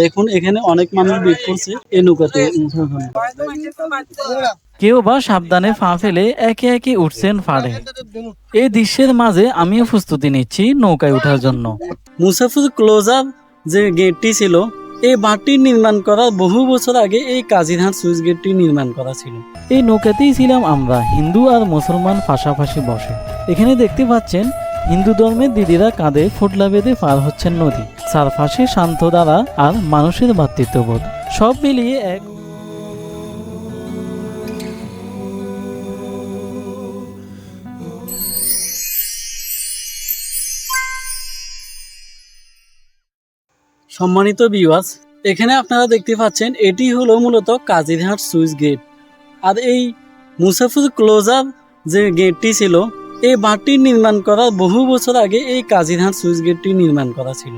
দেখুন এখানে অনেক মানুষ ভিড় করছে এই নৌকাতে কেউ বা সাবধানে ফা ফেলে একে একে উঠছেন ফাড়ে। এই দৃশ্যের মাঝে আমিও প্রস্তুতি নিচ্ছি নৌকায় ওঠার জন্য। মুসাফির ক্লোজার যে গেটটি ছিল এই বাঁধটি নির্মাণ করার বহু বছর আগে এই কাজিরহাট সুইচ গেটটি নির্মাণ করা ছিল। এই নৌকাতেই ছিলাম আমরা হিন্দু আর মুসলমান পাশাপাশি বসে। এখানে দেখতে পাচ্ছেন হিন্দু ধর্মের দিদিরা কাঁধে ফুটলা বেঁধে পার হচ্ছেন নদী। চারপাশে শান্ত দ্বারা আর মানুষের ভ্রাতৃত্ববোধ সব মিলিয়ে এক সম্মানিত বিওয়াস এখানে আপনারা দেখতে পাচ্ছেন, এটি হলো মূলত কাজিরহাট সুইচ গেট। আর এই মুসাফুর ক্লোজার যে গেটটি ছিল, এই বাঁধটি নির্মাণ করার বহু বছর আগে এই কাজিরহাট সুইচ গেটটি নির্মাণ করা ছিল।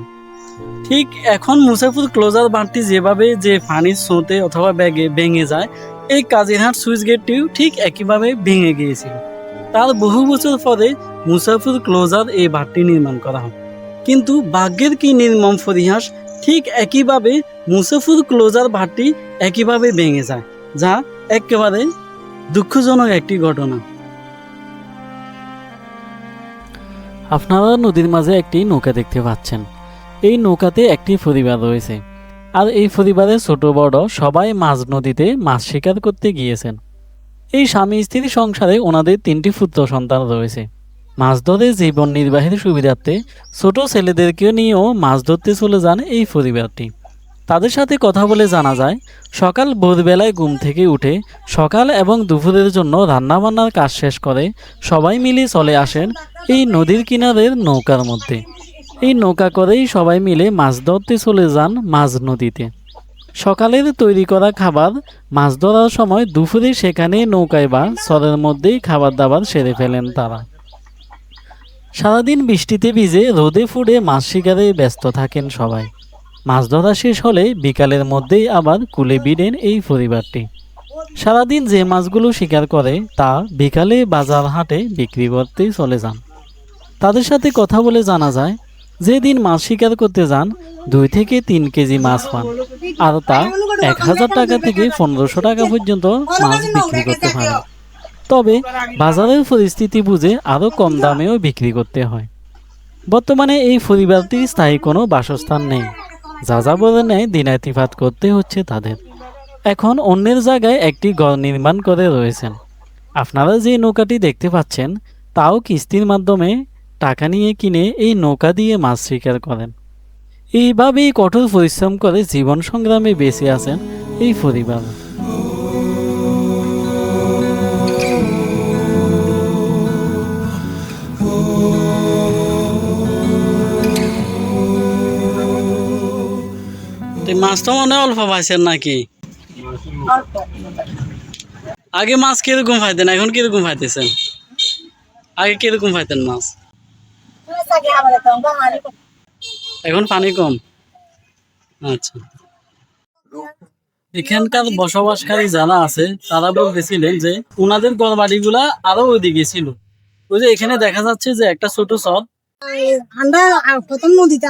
ঠিক এখন মুসাফির ক্লোজার বাঁধটি যেভাবে যে পানির স্রোতে অথবা ব্যাগে ভেঙে যায়, এই কাজিরহাট সুইচ গেটটিও ঠিক একইভাবে ভেঙে গিয়েছিল। তার বহু বছর পরে মুসাফির ক্লোজার এই বাঁধটি নির্মাণ করা হয়। কিন্তু ভাগ্যের কি নির্মম পরিহাস, ঠিক একইভাবে মুসাফুর ক্লোজার ভাটটি একইভাবে ভেঙে যায়, যা একেবারে দুঃখজনক একটি ঘটনা। আপনারা নদীর মাঝে একটি নৌকা দেখতে পাচ্ছেন। এই নৌকাতে একটি পরিবার রয়েছে। আর এই পরিবারের ছোট বড় সবাই মাঝ নদীতে মাছ শিকার করতে গিয়েছেন। এই স্বামী স্ত্রীর সংসারে ওনাদের তিনটি পুত্র সন্তান রয়েছে। মাছ ধরে জীবন নির্বাহের সুবিধার্থে ছোট ছেলেদেরকেও নিয়েও মাছ ধরতে চলে যান এই পরিবারটি তাদের সাথে কথা বলে জানা যায়, সকাল ভোরবেলায় ঘুম থেকে উঠে সকাল এবং দুপুরের জন্য রান্নাবান্নার কাজ শেষ করে সবাই মিলে চলে আসেন এই নদীর কিনারের নৌকার মধ্যে। এই নৌকা করেই সবাই মিলে মাছ ধরতে চলে যান মাঝ নদীতে। সকালের তৈরি করা খাবার মাছ ধরার সময় দুপুরে সেখানে নৌকায় বা সরের মধ্যেই খাবার দাবার সেরে ফেলেন তারা। সারাদিন বৃষ্টিতে ভিজে রোদে ফুড়ে মাছ শিকারে ব্যস্ত থাকেন সবাই। মাছ ধরা শেষ হলে বিকালের মধ্যেই আবার কুলে বিড়েন এই পরিবারটি। সারাদিন যে মাছগুলো শিকার করে তা বিকালে বাজার হাটে বিক্রি করতে চলে যান। তাদের সাথে কথা বলে জানা যায় যেদিন মাছ শিকার করতে যান, দুই থেকে তিন কেজি মাছ পান। আর তা এক হাজার টাকা থেকে পনেরোশো টাকা পর্যন্ত মাছ বিক্রি করতে পারে তবে বাজারের পরিস্থিতি বুঝে আরও কম দামেও বিক্রি করতে হয়। বর্তমানে এই পরিবারটির স্থায়ী কোনো বাসস্থান নেই। যাযাবরের ন্যায় দিনাতিপাত করতে হচ্ছে তাদের। এখন অন্যের জায়গায় একটি ঘর নির্মাণ করে রয়েছেন। আপনারা যে নৌকাটি দেখতে পাচ্ছেন, তাও কিস্তির মাধ্যমে টাকা নিয়ে কিনে এই নৌকা দিয়ে মাছ শিকার করেন। এইভাবেই কঠোর পরিশ্রম করে জীবন সংগ্রামে বেঁচে আছেন এই পরিবার। তো মাছ তো মনে অল্প পাইছেন নাকি? আগে মাছ কীরকম পাইতেন, এখন কীরকম পাইতেছেন? আগে কীরকম পাইতেন মাছ? এখন পানি কম? আচ্ছা। এখানকার বসবাসকারী যারা আছে তারা বলতেছিলেন যে ওনাদের ঘর বাড়িগুলা আরও ওইদিকে ছিল। ওই যে এখানে দেখা যাচ্ছে যে একটা ছোট সব আমরা প্রথম নদীতে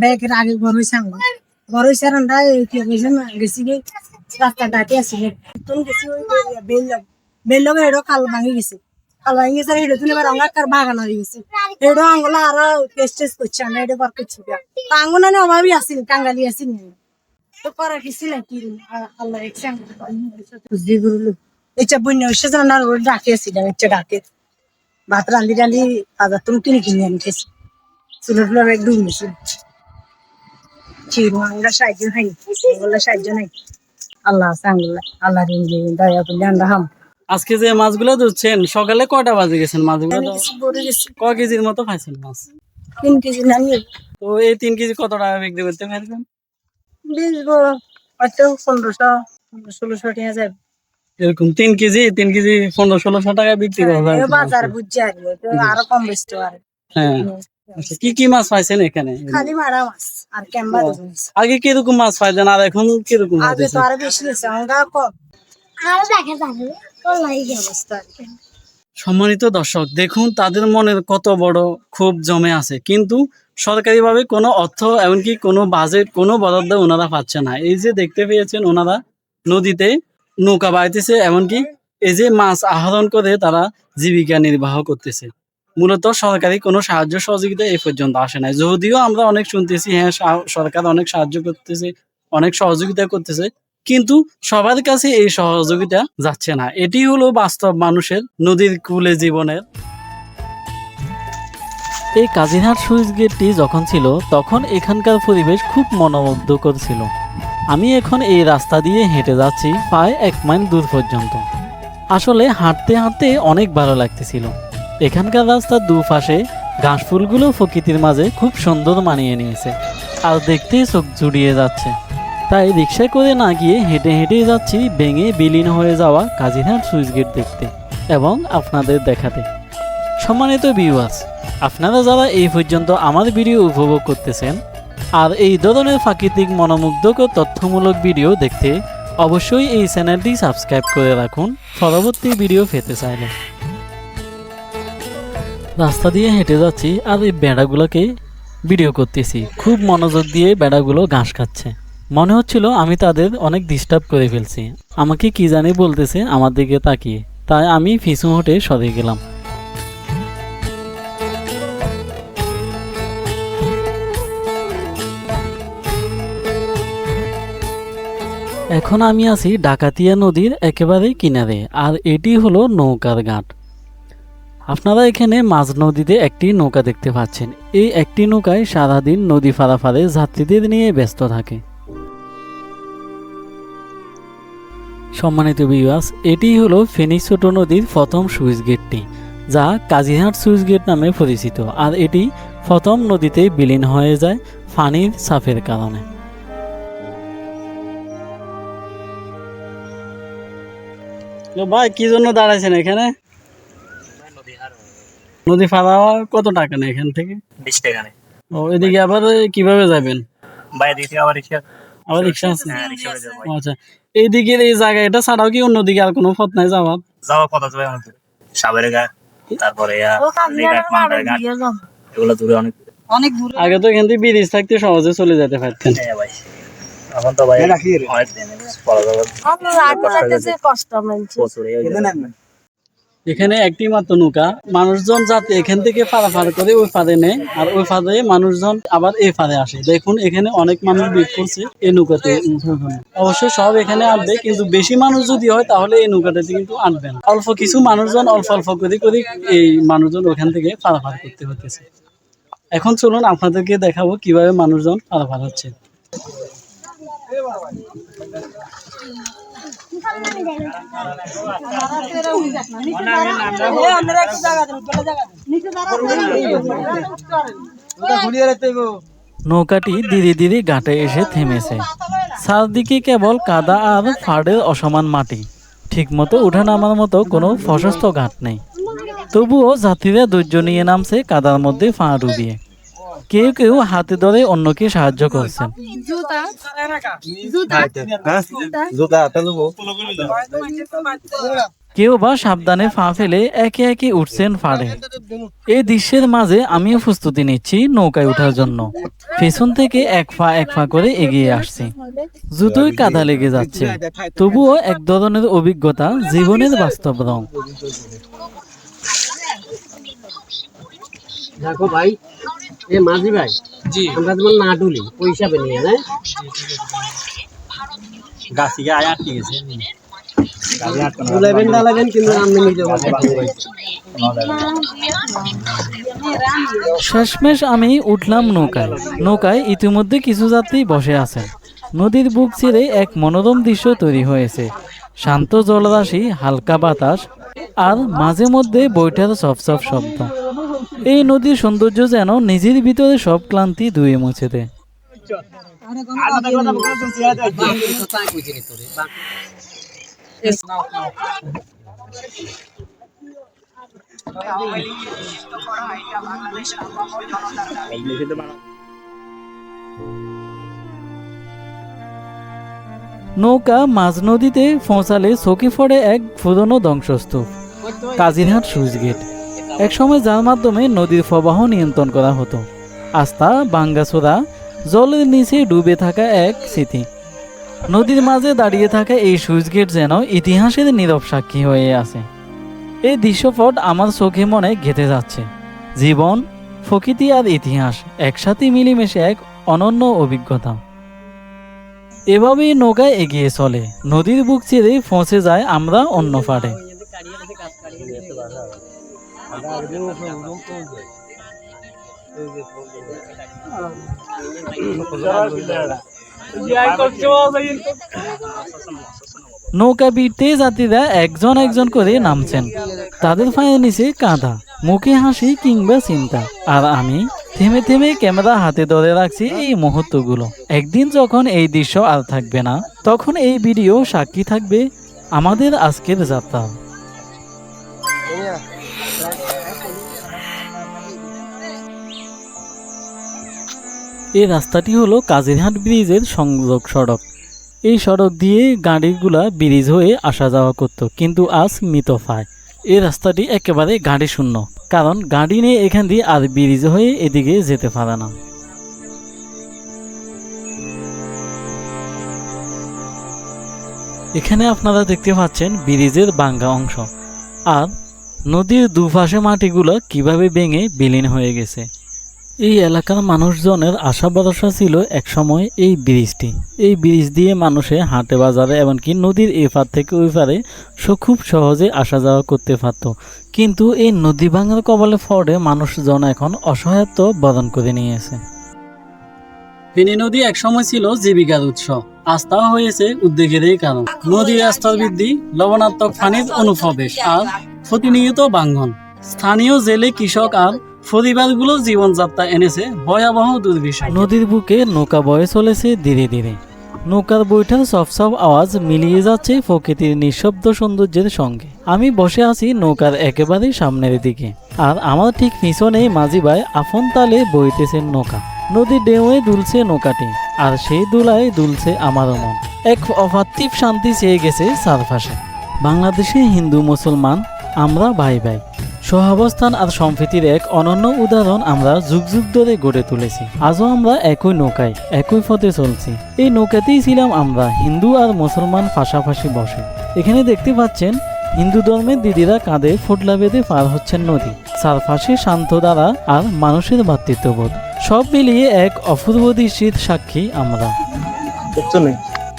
ব্যাগের আগে ঘর হয়েছে আমরা। ঘর হয়েছে আমরা এই কি হয়েছে না, গেছি রাস্তা ডাকে আসি গেছি বেল ভাঙি গেছে। ভাঙি গেছে হেডো এবার অঙ্গা বাগান হয়ে গেছে। এডো আঙ্গুলা আর টেস্ট টেস্ট করছে আমরা এডো বার করছি আঙ্গুনা নে অভাবই আসিনি কাঙ্গালি আসিনি তো করার কিছু নাই আল্লাহ বুঝলি গুরুলু? ইচ্ছা বন্য হয়েছে যেন না ডাকে আসিলাম ইচ্ছা ডাকে। ভাত রান্ধি রান্ধি বাজার তুমি কিনে কিনে আনি খেয়েছি। চুলো টুলো এক ডুব গেছি চিরু আমরা সাহায্য হাই আঙ্গুলা সাহায্য নাই। আল্লাহ আছে আঙ্গুলা, আল্লাহ দয়া করলে আমরা হাম। আজকে যে মাছগুলো ধরছেন সকালে কয়টা বাজে গেছেন মাছগুলো? ক কেজির মতো খাইছেন মাছ? তিন কেজি তো এই তিন কেজি কত টাকা বিক্রি করতে পারবেন? বেশ হয়তো পনেরোশো ষোলোশো টাকা যাবে। এরকম তিন কেজি তিন কেজি পনেরো ষোলোশো টাকা বিক্রি করা বাজার বুঝছে আর কম বেচতে পারে। হ্যাঁ। আচ্ছা, কি কি মাছ পাইছেন এখানে? খালি মারা মাছ আর ক্যাম্বা আগে কীরকম মাছ পাইতেন আর এখন কীরকম মাছ আগে তো আরও বেশি গেছে আমরা কম। আরও দেখা যাবে। অবস্থা সম্মানিত দর্শক দেখুন তাদের মনের কত বড় ক্ষোভ জমে আছে কিন্তু সরকারিভাবে কোনো অর্থ এমনকি কোনো বাজেট কোনো বরাদ্দ ওনারা পাচ্ছে না। এই যে দেখতে পেয়েছেন ওনারা নদীতে নৌকা বাইতেছে এমনকি এই যে মাছ আহরণ করে তারা জীবিকা নির্বাহ করতেছে। মূলত সরকারি কোনো সাহায্য সহযোগিতা এই পর্যন্ত আসে নাই। যদিও আমরা অনেক শুনতেছি হ্যাঁ সরকার অনেক সাহায্য করতেছে অনেক সহযোগিতা করতেছে কিন্তু সবার কাছে এই সহযোগিতা যাচ্ছে না। এটি হলো বাস্তব মানুষের নদীর কূলে জীবনের। এই কাজিরহাট সুইচ গেটটি যখন ছিল, তখন এখানকার পরিবেশ খুব মনোমুগ্ধকর ছিল। আমি এখন এই রাস্তা দিয়ে হেঁটে যাচ্ছি প্রায় এক মাইল দূর পর্যন্ত। আসলে হাঁটতে হাঁটতে অনেক ভালো লাগতেছিল। এখানকার রাস্তার দুপাশে ঘাস ফুলগুলো প্রকৃতির মাঝে খুব সুন্দর মানিয়ে নিয়েছে। আর দেখতেই চোখ জুড়িয়ে যাচ্ছে। তাই রিক্সায় করে না গিয়ে হেঁটে হেঁটেই যাচ্ছি ভেঙে বিলীন হয়ে যাওয়া কাজিরহাট সুইচ গেট দেখতে এবং আপনাদের দেখাতে। সম্মানিত ভিউয়ার্স আপনারা যারা এই পর্যন্ত আমার ভিডিও উপভোগ করতেছেন আর এই ধরনের প্রাকৃতিক মনোমুগ্ধকর তথ্যমূলক ভিডিও দেখতে অবশ্যই এই চ্যানেলটি সাবস্ক্রাইব করে রাখুন, পরবর্তী ভিডিও পেতে চাইলে। রাস্তা দিয়ে হেঁটে যাচ্ছি আর এই বেড়াগুলোকে ভিডিও করতেছি। খুব মনোযোগ দিয়ে বেড়াগুলো ঘাস খাচ্ছে। মনে হচ্ছিল আমি তাদের অনেক ডিস্টার্ব করে ফেলছি। আমাকে কি জানি বলতেছে আমার দিকে তাকিয়ে। তাই আমি ফিসু হটে সরে গেলাম। এখন আমি আছি ডাকাতিয়া নদীর একেবারে কিনারে, আর এটি হলো নৌকার ঘাট। আপনারা এখানে মাঝ নদীতে একটি নৌকা দেখতে পাচ্ছেন। এই একটি নৌকায় সারাদিন নদী ফারাফারে যাত্রীদের নিয়ে ব্যস্ত থাকে। সম্মানিত বিবাস এটি হলো ফেনী ছোট নদীর প্রথম সুইচ গেটটি যা কাজিহাট সুইচ গেট নামে পরিচিত আর এটি প্রথম নদীতে বিলীন হয়ে যায় পানির চাপের কারণে। তো ভাই কি জন্য দাঁড়াইছেন এখানে? নদী ফাড়া কত টাকা নেই এখান থেকে? বিশ টাকা নেই। ও এদিকে আবার কীভাবে যাবেন? বাইরে দিকে আবার রিক্সা আবার রিক্সা আছে? হ্যাঁ এইদিকের এই জায়গা এটা ছাড়াও কি অন্যদিকে আর কোনো পথ নাই যাওয়ার? যাওয়া পথ আছে ভাই দূরে সাবের ঘাট তারপরে ইয়া, এগুলো দূরে অনেক অনেক দূরে। আগে তো এখান থেকে ব্রিজ থাকতে সহজে চলে যেতে পারতেন। হ্যাঁ ভাই। এখন তো ভাই অনেক দিন পড়া যাবে কষ্ট মেলছে প্রচুর এই যে- এখানে একটি মাত্র নৌকা। মানুষজন যাতে এখান থেকে পারাপার করে ওই ফাঁদে নেয়, আর ওই ফাঁদে মানুষজন আবার এই ফাঁদে আসে। দেখুন, এখানে অনেক মানুষ ভিড় করছে এই নৌকাতে অবশ্যই সব এখানে আসবে কিন্তু বেশি মানুষ যদি হয়, তাহলে এই নৌকাটাতে কিন্তু আনবে না। অল্প কিছু মানুষজন, অল্প অল্প করে করে এই মানুষজন ওখান থেকে পারাপার করতে হতেছে এখন চলুন আপনাদেরকে দেখাবো কীভাবে মানুষজন পারাপার হচ্ছে। নৌকাটি ধীরে ধীরে ঘাটে এসে থেমেছে। চারদিকে কেবল কাদা আর ফাড়ের অসমান মাটি। ঠিকমতো উঠে নামার মতো কোনো প্রশস্ত ঘাট নেই। তবুও যাত্রীরা ধৈর্য নিয়ে নামছে কাদার মধ্যে পা ডুবিয়ে। কেউ কেউ হাতে ধরে অন্যকে সাহায্য করছেন। কেউ বা সাবধানে পা ফেলে একে একে উঠছেন ফাড়ে। এই দৃশ্যের মাঝে আমিও প্রস্তুতি নিচ্ছি নৌকায় ওঠার জন্য। পেছন থেকে এক পা এক পা করে এগিয়ে আসছি। জুতোই কাদা লেগে যাচ্ছে। তবুও এক ধরনের অভিজ্ঞতা জীবনের বাস্তব রং। দেখো ভাই এ মাঝি ভাই জি। আমরা তোমার না ডুলি পয়সা পেলে না গাছিকে আয় আটকে গেছে। ডালাবেন কিন্তু আমি নিজে শেষমেশ আমি উঠলাম নৌকায়। নৌকায় ইতিমধ্যে কিছু যাত্রী বসে আছেন নদীর বুক ছিঁড়ে এক মনোরম দৃশ্য তৈরি হয়েছে। শান্ত জলরাশি হালকা বাতাস আর মাঝে মধ্যে বৈঠার সব সব শব্দ। এই নদীর সৌন্দর্য যেন নিজের ভিতরে সব ক্লান্তি ধুয়ে মুছে দেয়। নৌকা মাঝ নদীতে পৌঁছালে চকি পড়ে এক পুরনো ধ্বংসস্তূপ, কাজিরহাট সুইচ গেট। একসময় যার মাধ্যমে নদীর প্রবাহ নিয়ন্ত্রণ করা হতো। আস্থা, বাঙ্গাসোরা, জলের নিচে ডুবে থাকা এক স্মৃতি। নদীর মাঝে দাঁড়িয়ে থাকা এই সুইচ গেট যেন ইতিহাসের নীরব সাক্ষী হয়ে আছে। এই দৃশ্যপট আমার চোখে মনে গেঁথে যাচ্ছে। জীবন, প্রকৃতি আর ইতিহাস একসাথে মিলেমিশে এক অনন্য অভিজ্ঞতা। এভাবেই নৌকায় এগিয়ে চলে। নদীর বুক ছেড়ে পৌঁছে যায় আমরা অন্য পাড়ে। নৌকা বিটতে যাত্রীরা একজন একজন করে নামছেন। তাদের পায়ের নিচে কাঁধা, মুখে হাসি কিংবা চিন্তা। আর আমি থেমে থেমে ক্যামেরা হাতে ধরে রাখছি এই মুহূর্তগুলো। একদিন যখন এই দৃশ্য আর থাকবে না, তখন এই ভিডিও সাক্ষী থাকবে আমাদের আজকের যাত্রা। এই রাস্তাটি হলো কাজিরহাট ব্রিজের সংযোগ সড়ক। এই সড়ক দিয়ে গাড়িগুলা ব্রিজ হয়ে আসা যাওয়া করত, কিন্তু আজ মৃত পায়। এই রাস্তাটি একেবারে গাড়ি শূন্য, কারণ গাড়ি নিয়ে এখান দিয়ে আর ব্রিজ হয়ে এদিকে যেতে পারে না। এখানে আপনারা দেখতে পাচ্ছেন ব্রিজের বাঙ্গা অংশ। আর নদীর দুপাশে মাটিগুলো কীভাবে ভেঙে বিলীন হয়ে গেছে। এই এলাকার মানুষজনের আশা ভরসা ছিল একসময় এই ব্রিজটি। এই ব্রিজ দিয়ে মানুষে হাটে বাজারে এমনকি নদীর এ পার থেকে ওই পারে খুব সহজে আসা যাওয়া করতে পারত। কিন্তু এই নদী ভাঙার কবলে ফড়ে মানুষজন এখন অসহায়ত্ব বরণ করে নিয়েছে। ফেনী নদী একসময় ছিল জীবিকার উৎস। আস্থা হয়েছে উদ্বেগেরই কারণ। নদীর স্তর বৃদ্ধি, লবণাত্মক পানির অনুপ্রবেশ আর প্রতিনিয়ত বাঙ্গন স্থানীয় জেলে কৃষক আর পরিবারগুলো জীবনযাত্রা এনেছে ভয়াবহ দুর্বিষয়। নদীর বুকে নৌকা বয়ে চলেছে ধীরে ধীরে। নৌকার বৈঠার সব আওয়াজ মিলিয়ে যাচ্ছে প্রকৃতির নিঃশব্দ সৌন্দর্যের সঙ্গে। আমি বসে আছি নৌকার একেবারে সামনের দিকে। আর আমার ঠিক পিছনেই মাঝি ভাই আপন তালে বইতেছেন নৌকা। নদীর ঢেউয়ে দুলছে নৌকাটি, আর সেই দুলায় দুলছে আমারও মন। এক অপার্থিব শান্তি চেয়ে গেছে চারপাশে। বাংলাদেশে হিন্দু মুসলমান, আমরা ভাই ভাই। সহাবস্থান আর সম্প্রীতির এক অনন্য উদাহরণ আমরা যুগ যুগ ধরে গড়ে তুলেছি। আজও আমরা একই নৌকায় একই পথে চলছি। এই নৌকাতেই ছিলাম আমরা হিন্দু আর মুসলমান পাশাপাশি বসে। এখানে দেখতে পাচ্ছেন হিন্দু ধর্মের দিদিরা কাঁধে ফুটলা বেঁধে পার হচ্ছেন নদী। চারপাশে শান্ত দ্বারা আর মানুষের ভাতৃত্ববোধ। সব মিলিয়ে এক অপূর্ব দৃশ্যের সাক্ষী আমরা।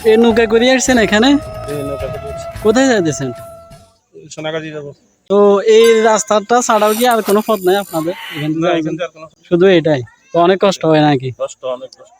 এই নৌকা করে আসছেন এখানে? কোথায় যাইতেছেন? যাব। তো এই রাস্তাটা ছাড়াও কি আর কোনো পথ নাই আপনাদের? শুধু এটাই। তো অনেক কষ্ট হয় নাকি? কষ্ট অনেক কষ্ট।